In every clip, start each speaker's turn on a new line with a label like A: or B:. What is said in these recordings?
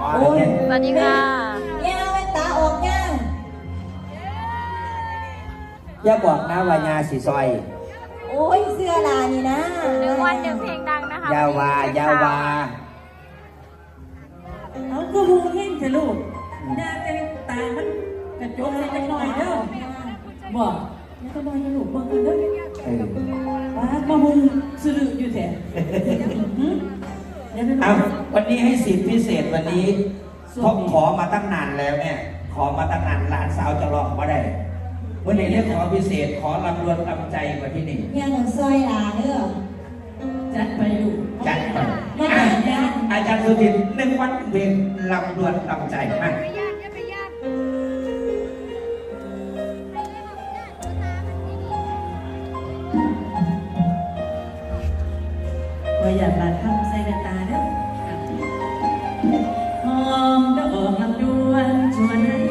A: โอ้ย
B: สวัสดีค่ะ
A: แย่แว่นตาออกย่าง
C: อย่าบอกนะว่ายาสีซอย
A: โอ้ยเสื้อลานี่นะ
B: หนึ่งวันหนึ่งเพลงดังนะคะ
C: อยาวายาวา
D: เอาก็หูเห็นเถอะลูกหน้าแต่ตามันกระจกใส่จังหน่อยเด้อบอกแล้วก็นอนลูกเบิ่งกันเด้อ
C: เออ
D: ว้ามาหุงสลืออยู่แท้หืมเดี๋ยวไปบ
C: เอา
D: อก
C: วันนี้ให้สิทธิพิเศษวันนี้เพราะขอมาตั้งนานแล้วเนี่ย ขอมาตั้งนานหลานสาวจะรองมาได้วันนี้เรียกขอพิเศษขอลำรวนลำใจกว่าที่นี่
A: ย่างหนังซอยลาเด้อ
D: จัดไปลูก
C: จัดไป
A: มา
C: อะ
A: แต่งย่าง
C: อาจารย์สุทินหนึ่งวันเพลงลำรวนลำใจมา
D: ว่าอย่าบาดทำใส่แว่นตาเด้อหอมดอกลำดวนชวนให้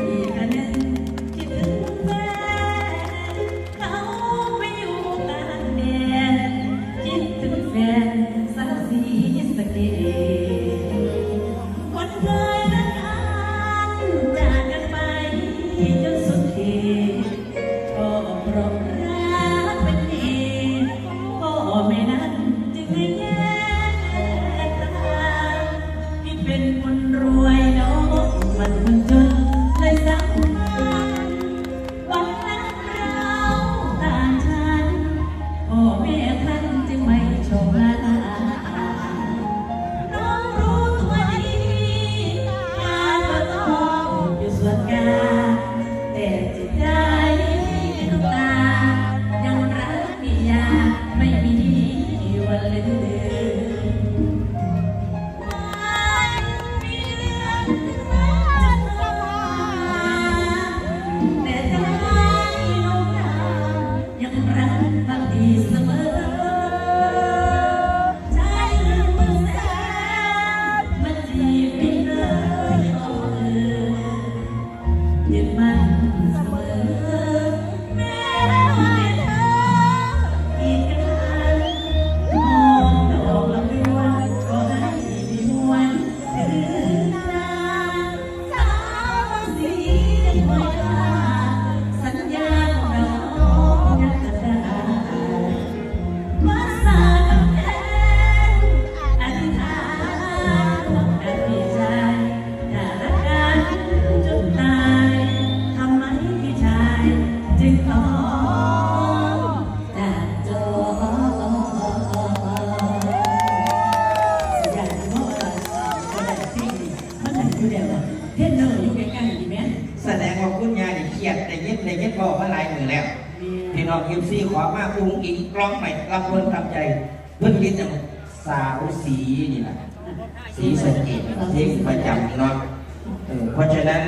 D: อมาอุ้งอิงกล้องใหม่ลำเพ
C: ลินทำใจ เพื่อนคิดจะสาวสีนี่แหละสีสะเกดเพลงประจำเนาะเออเพราะฉะนั้น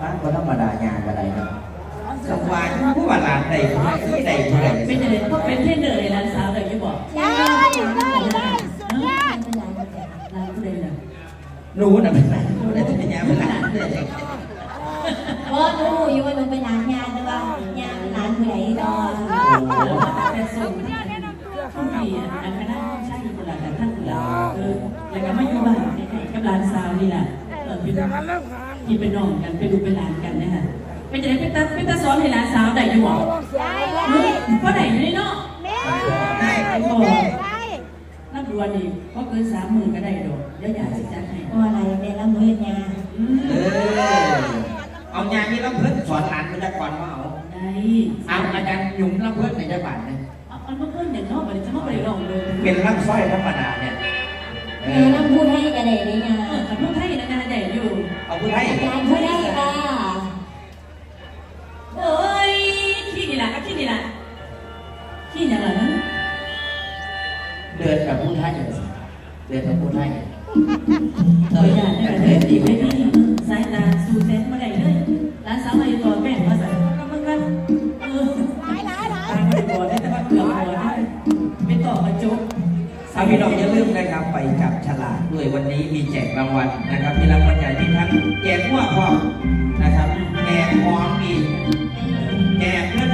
C: ร้านก็ธรรมดางานอะไรนะสวายผู้ว่าหลานใดผู้ใดที่ใดผู้ใด
D: เป็นยังไงก็เป็นเทนเนอร์ในร้านสาวเลยที่บอก
A: ได้ได้ได้สุดยอด
D: ร้านผู้ใดล่ะ
C: หนูน่ะเป็นหลานผู้ใดจะเป็นยาเป็นหลาน
A: หลาน
D: สาวนี่แหละเออเป็นพี่เป็นน้องกันเป็นลูกเป็นหลานกันนะฮะเป็นจะได้เป็นตาเป็นตาสอนให้หลานสาวได้อยู่หรอ
A: ได้ได้
D: เพราะไหนอยู่นี่เนาะ
C: ได้
D: โอ้นับรวนนี่ก็เกินสามหมื่นก็ได้ดอกเดี๋ยวอยากสิจัดให้
A: เพราะอะไรในละมือยา
D: อืม
C: เออเอายามีลำเพิ่นสอนหลานมันจะก่อนว่าเอา
D: ได้
C: เอาอาจารย์หยุ่มลำเพิ่นในจังหวัดเนี่ย
D: เอาเอามาเพิ่มอย่างนอกไปจะมาไปลองเลย
C: เป็นลำสร้อยธรรมดา เนี่ยเอ
A: แม่
C: อ
A: น้ำพูดให้กันได้เลยยา
D: เออกับพวกไทยนะนะใหญ่อยู่
C: เอาผู้ไทย
A: ยาพูดได้ค่ะ
D: เอ้ยขี้นี่แหละก็ขี้นี่แหละขี้อย่างไรนะ
C: เดินแบบผู้ไทยเลยสิเดินแบบผู้ไทย
D: เอออย่าเนี่ยเดินดีไม่ดี เอา
C: พี่น้องอย่าลืมนะครับไปจับฉลากด้วยวันนี้มีแจกรางวัลนะครับพี่รักวันใหญ่ที่ทั้งแจกหัวพร้อมนะครับแจกหอมอีแจกเงินพร้อน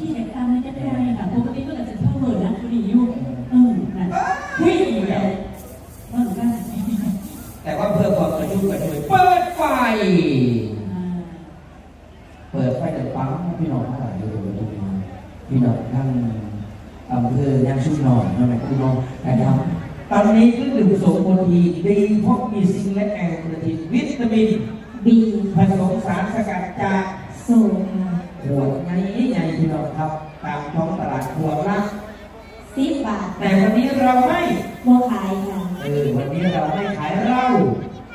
D: อะมันขี้เหตุการณ์มันจะได้ค่ะปกติก็จะเท่าเบิร์ดนะคุณอยู่เออนะวิ่งเลยว่าหนูว่า
C: แต่ว่าเพื่อความกระชุ่มกระชวยเปิดไฟ เปิดไฟแต่ปั๊มพี่น้องทั้งหลายอยู่ตรงนี้พี่น้องทั้งอำเภอย่างชุมนอนนั่นแหละพี่น้องนะครับตอนนี้เครื่องดื่มโสมโอทีดีเพราะมีซิงค์และแอลกอทินวิตามิน
A: บี
C: ผสมสารสกัดจาก
A: โซค่ะ
C: ขวดใหญ่ๆพี่น้องครับ ตามท้องตลาดขวดละ
A: สิบบาท
C: แต่วันนี้เราไม่
A: โมขายค่ะ
C: เออวันนี้เราไม่ขายเหล้า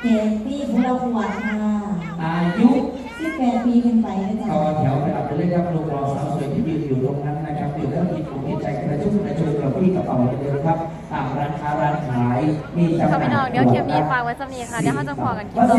A: เจนพี่บุรขวัญค่ะ
C: อายุ
A: สิบแปดปีขึ้นไปนะ
C: ต่อ
A: จ๊ะ
C: แถวไปอับไปเลยครับลูกรอสาวสวยที่ยืนอยู่ตรงนั้นนะครับอยู่แล้วกินอกกินใจกระชุ่มกระชวยกระพี่กระเป๋าเดิมครับตามร้านค้าร้านขายมีจำห
B: ค่ะ
C: น่าย
B: พี่น้องเดี๋ยวคลิปนี้ฝากไว้สำนีค่ะเดี๋ยวเขาจะพอกันคลิปต่อไป